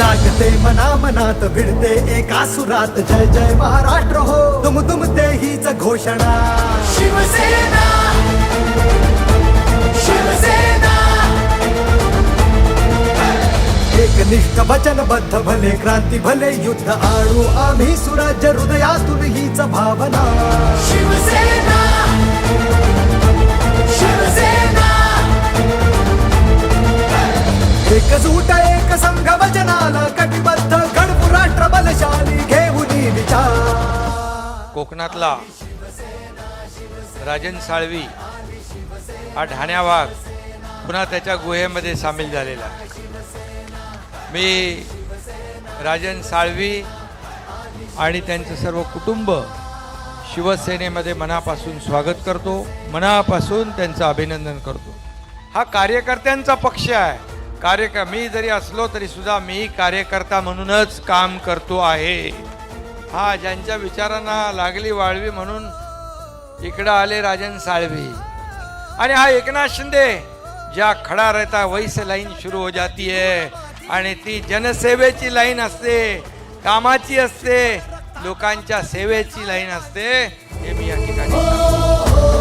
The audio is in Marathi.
वाढते मना मनात भिडते एका सुरात. जय जय महाराष्ट्र हो. तुम तुम ते हीच घोषणा. शिवसेना. शिवसेना. एकनिष्ठ वचनबद्ध भले क्रांती भले युद्ध आणू आम्ही सुराज्य हृदयातून हीच भावना. शिवसेना. एकजूट एक संघ वचनाला कटिबद्ध गणपू राष्ट्र बलशाली घेऊन विचार. कोकणातला राजन साळवी हा ठाण्या वाघ पुन्हा त्याच्या गुहेमध्ये सामील झालेला. मी राजन साळवी आणि त्यांचं सर्व कुटुंब शिवसेनेमध्ये मनापासून स्वागत करतो मनापासून त्यांचं अभिनंदन करतो. हा कार्यकर्त्यांचा पक्ष आहे. कार्यकर्ता मी जरी असलो तरी सुद्धा मी कार्यकर्ता म्हणूनच काम करतो आहे. हा ज्यांच्या विचारांना लागली वाळवी म्हणून इकडं आले राजन साळवी. आणि हा एकनाथ शिंदे ज्या खडा रहता वैस लाईन सुरू हो जाती है. आणि ती जनसेवेची लाईन असते कामाची असते लोकांच्या सेवेची लाईन असते हे मी या ठिकाणी